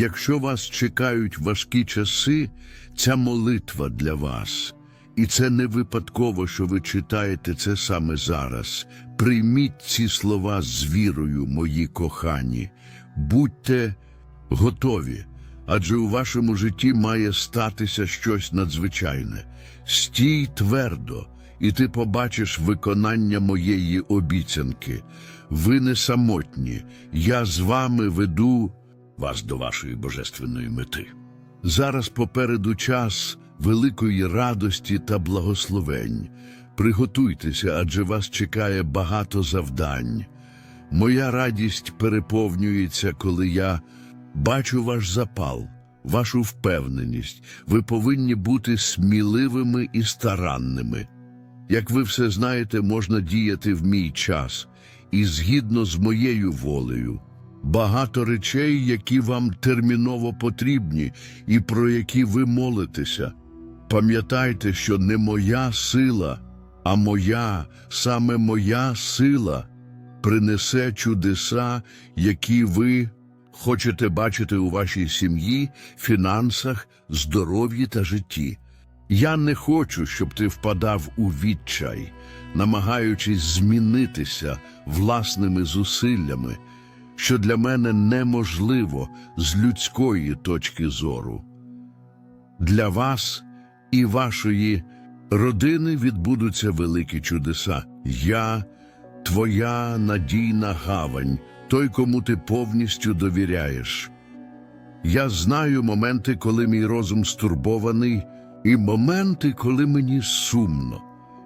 Якщо вас чекають важкі часи, ця молитва для вас. І це не випадково, що ви читаєте це саме зараз. Прийміть ці слова з вірою, мої кохані. Будьте готові, адже у вашому житті має статися щось надзвичайне. Стій твердо, і ти побачиш виконання моєї обіцянки. Ви не самотні, я з вами веду вас до вашої божественної мети. Зараз попереду час великої радості та благословень. Приготуйтеся, адже вас чекає багато завдань. Моя радість переповнюється, коли я бачу ваш запал, вашу впевненість. Ви повинні бути сміливими і старанними. Як ви все знаєте, можна діяти в мій час і згідно з моєю волею. Багато речей, які вам терміново потрібні і про які ви молитеся. Пам'ятайте, що не моя сила, а моя, саме моя сила принесе чудеса, які ви хочете бачити у вашій сім'ї, фінансах, здоров'ї та житті. Я не хочу, щоб ти впадав у відчай, намагаючись змінитися власними зусиллями, що для мене неможливо з людської точки зору. Для вас і вашої родини відбудуться великі чудеса. Я твоя надійна гавань, той, кому ти повністю довіряєш. Я знаю моменти, коли мій розум стурбований, і моменти, коли мені сумно.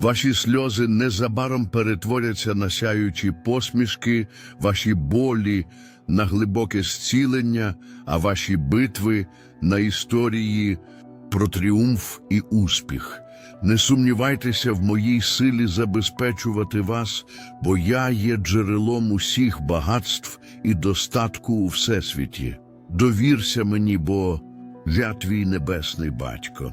Ваші сльози незабаром перетворяться на сяючі посмішки, ваші болі на глибоке зцілення, а ваші битви на історії про тріумф і успіх. Не сумнівайтеся в моїй силі забезпечувати вас, бо я є джерелом усіх багатств і достатку у всесвіті. Довірся мені, бо я твій небесний батько.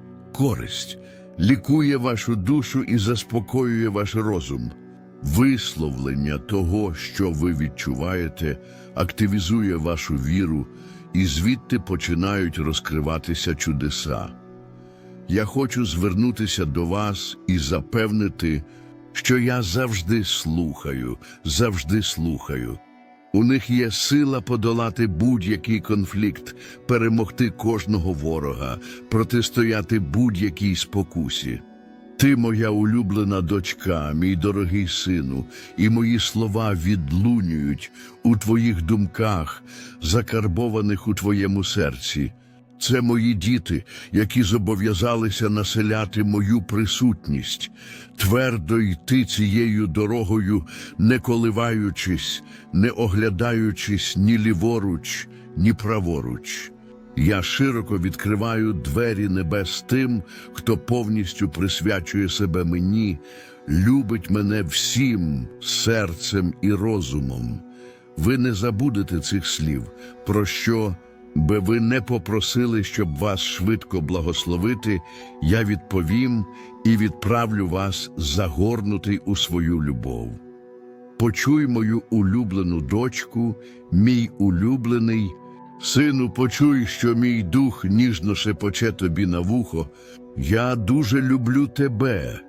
користь, лікує вашу душу і заспокоює ваш розум. Висловлення того, що ви відчуваєте, активізує вашу віру, і звідти починають розкриватися чудеса. Я хочу звернутися до вас і запевнити, що я завжди слухаю, завжди слухаю. У них є сила подолати будь-який конфлікт, перемогти кожного ворога, протистояти будь-якій спокусі. Ти, моя улюблена дочка, мій дорогий сину, і мої слова відлунюють у твоїх думках, закарбованих у твоєму серці. Це мої діти, які зобов'язалися населяти мою присутність, твердо йти цією дорогою, не коливаючись, не оглядаючись ні ліворуч, ні праворуч. Я широко відкриваю двері небес тим, хто повністю присвячує себе мені, любить мене всім серцем і розумом. Ви не забудете цих слів, про що би ви не попросили, щоб вас швидко благословити, я відповім і відправлю вас загорнутий у свою любов. Почуй мою улюблену дочку, мій улюблений. Сину, почуй, що мій дух ніжно шепоче тобі на вухо. Я дуже люблю тебе,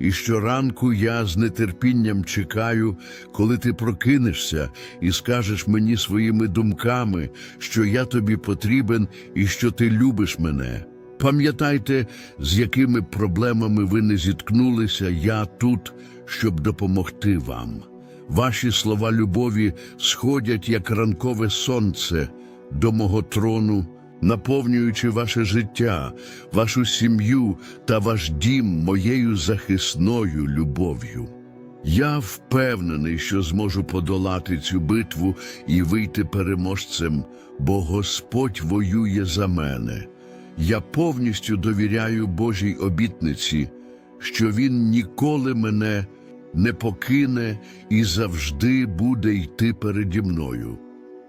і щоранку я з нетерпінням чекаю, коли ти прокинешся і скажеш мені своїми думками, що я тобі потрібен і що ти любиш мене. Пам'ятайте, з якими проблемами ви не зіткнулися, я тут, щоб допомогти вам. Ваші слова любові сходять, як ранкове сонце, до мого трону, наповнюючи ваше життя, вашу сім'ю та ваш дім моєю захисною любов'ю. Я впевнений, що зможу подолати цю битву і вийти переможцем, бо Господь воює за мене. Я повністю довіряю Божій обітниці, що Він ніколи мене не покине і завжди буде йти переді мною.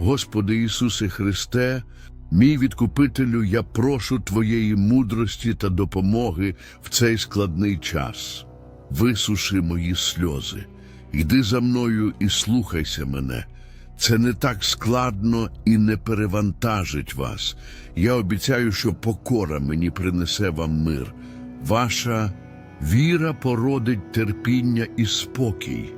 Господи Ісусе Христе, мій відкупителю, я прошу Твоєї мудрості та допомоги в цей складний час. Висуши мої сльози, йди за мною і слухайся мене. Це не так складно і не перевантажить вас. Я обіцяю, що покора мені принесе вам мир. Ваша віра породить терпіння і спокій.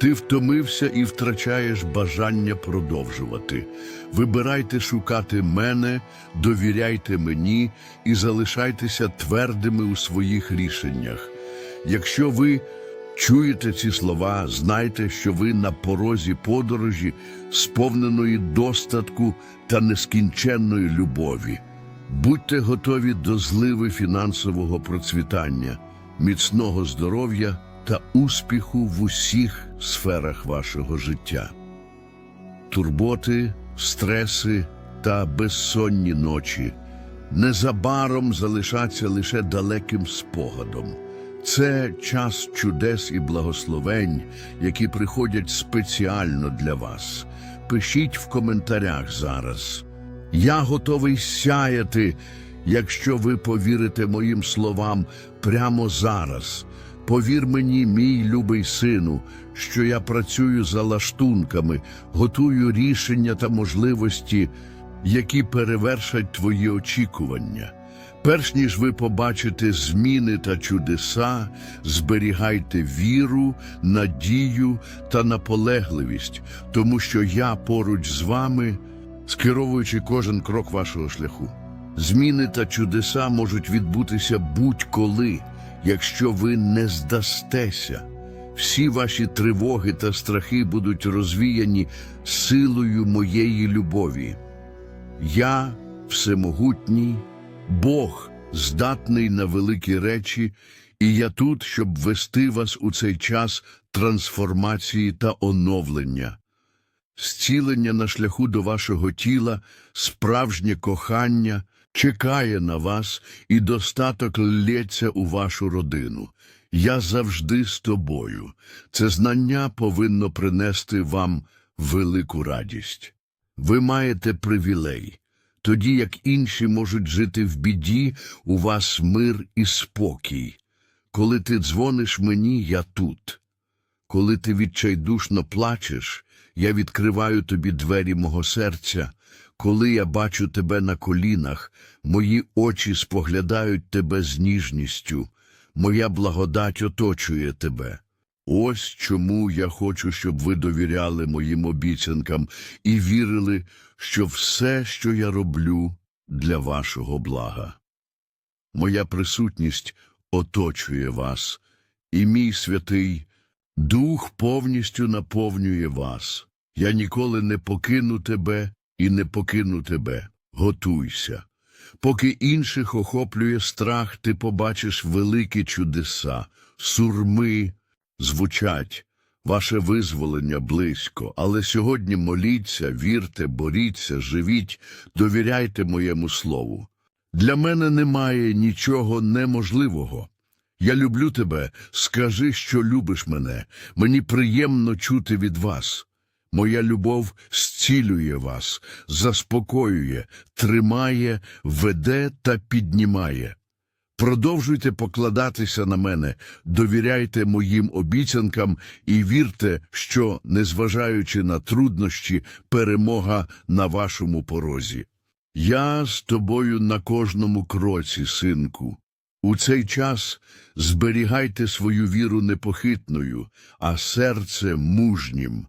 ти втомився і втрачаєш бажання продовжувати. Вибирайте шукати мене, довіряйте мені і залишайтеся твердими у своїх рішеннях. Якщо ви чуєте ці слова, знайте, що ви на порозі подорожі, сповненої достатку та нескінченної любові. Будьте готові до зливи фінансового процвітання, міцного здоров'я та успіху в усіх сферах вашого життя. Турботи, стреси та безсонні ночі незабаром залишаться лише далеким спогадом. Це час чудес і благословень, які приходять спеціально для вас. Пишіть в коментарях зараз. Я готовий сяяти, якщо ви повірите моїм словам прямо зараз. Повір мені, мій любий сину, що я працюю за лаштунками, готую рішення та можливості, які перевершать твої очікування. Перш ніж ви побачите зміни та чудеса, зберігайте віру, надію та наполегливість, тому що я поруч з вами, скеровуючи кожен крок вашого шляху. Зміни та чудеса можуть відбутися будь-коли, якщо ви не здастеся. Всі ваші тривоги та страхи будуть розвіяні силою моєї любові. Я всемогутній, Бог здатний на великі речі, і я тут, щоб вести вас у цей час трансформації та оновлення. Зцілення на шляху до вашого тіла, справжнє кохання чекає на вас, і достаток лється у вашу родину. Я завжди з тобою. Це знання повинно принести вам велику радість. Ви маєте привілей. Тоді як інші можуть жити в біді, у вас мир і спокій. Коли ти дзвониш мені, я тут. Коли ти відчайдушно плачеш, я відкриваю тобі двері мого серця. Коли я бачу тебе на колінах, мої очі споглядають тебе з ніжністю, моя благодать оточує тебе. Ось чому я хочу, щоб ви довіряли моїм обіцянкам і вірили, що все, що я роблю, для вашого блага. Моя присутність оточує вас, і мій святий Дух повністю наповнює вас. Я ніколи не покину тебе і не покину тебе. Готуйся. Поки інших охоплює страх, ти побачиш великі чудеса, сурми звучать, ваше визволення близько. Але сьогодні моліться, вірте, боріться, живіть, довіряйте моєму слову. Для мене немає нічого неможливого. Я люблю тебе, скажи, що любиш мене. Мені приємно чути від вас. Моя любов зцілює вас, заспокоює, тримає, веде та піднімає. Продовжуйте покладатися на мене, довіряйте моїм обіцянкам і вірте, що, незважаючи на труднощі, перемога на вашому порозі. Я з тобою на кожному кроці, синку. У цей час зберігайте свою віру непохитною, а серце мужнім.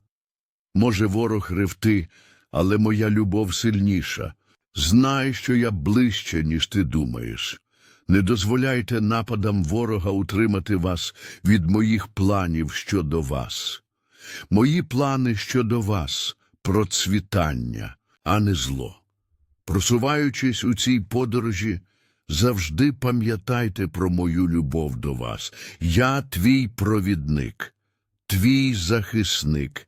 Може, ворог ревти, але моя любов сильніша. Знай, що я ближче, ніж ти думаєш. Не дозволяйте нападам ворога утримати вас від моїх планів щодо вас. Мої плани щодо вас процвітання, а не зло. Просуваючись у цій подорожі, завжди пам'ятайте про мою любов до вас. Я твій провідник, твій захисник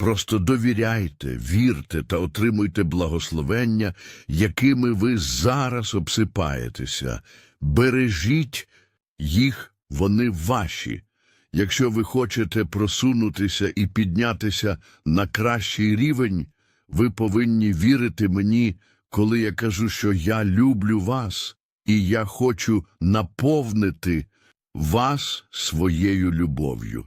Просто довіряйте, вірте та отримуйте благословення, якими ви зараз обсипаєтеся. Бережіть їх, вони ваші. Якщо ви хочете просунутися і піднятися на кращий рівень, ви повинні вірити мені, коли я кажу, що я люблю вас, і я хочу наповнити вас своєю любов'ю.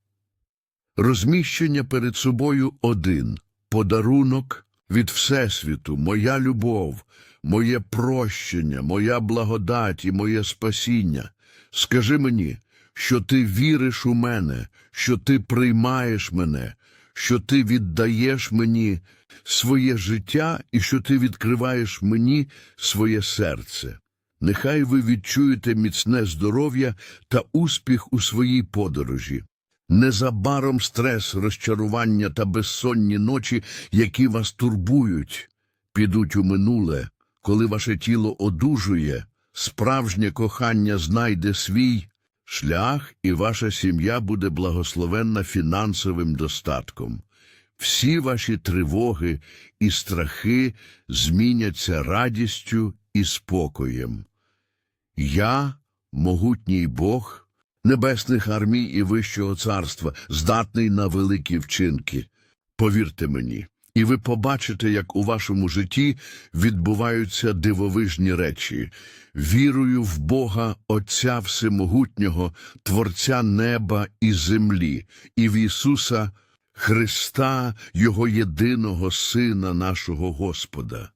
Розміщення перед собою один подарунок від Всесвіту, моя любов, моє прощення, моя благодать і моє спасіння. Скажи мені, що ти віриш у мене, що ти приймаєш мене, що ти віддаєш мені своє життя і що ти відкриваєш мені своє серце. Нехай ви відчуєте міцне здоров'я та успіх у своїй подорожі. Незабаром стрес, розчарування та безсонні ночі, які вас турбують, підуть у минуле, коли ваше тіло одужує, справжнє кохання знайде свій шлях, і ваша сім'я буде благословенна фінансовим достатком. всі ваші тривоги і страхи зміняться радістю і спокоєм. Я, могутній Бог, небесних армій і вищого царства, здатний на великі вчинки. Повірте мені, і ви побачите, як у вашому житті відбуваються дивовижні речі. Вірую в Бога Отця Всемогутнього, Творця неба і землі, і в Ісуса Христа, Його єдиного Сина нашого Господа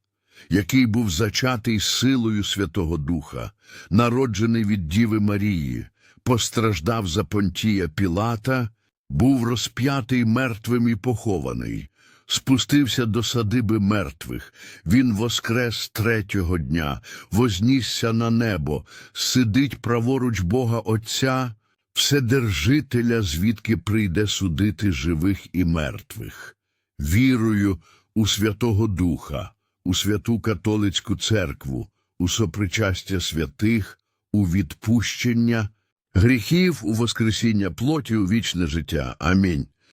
який був зачатий силою Святого Духа, народжений від Діви Марії, постраждав за Понтія Пілата, був розп'ятий мертвим і похований, спустився до садиби мертвих, він воскрес третього дня, вознісся на небо, сидить праворуч Бога Отця, Вседержителя, звідки прийде судити живих і мертвих. Вірую у Святого Духа, у святу католицьку церкву, у сопричастя святих, у відпущення гріхів, у воскресіння плоті, у вічне життя. Амінь.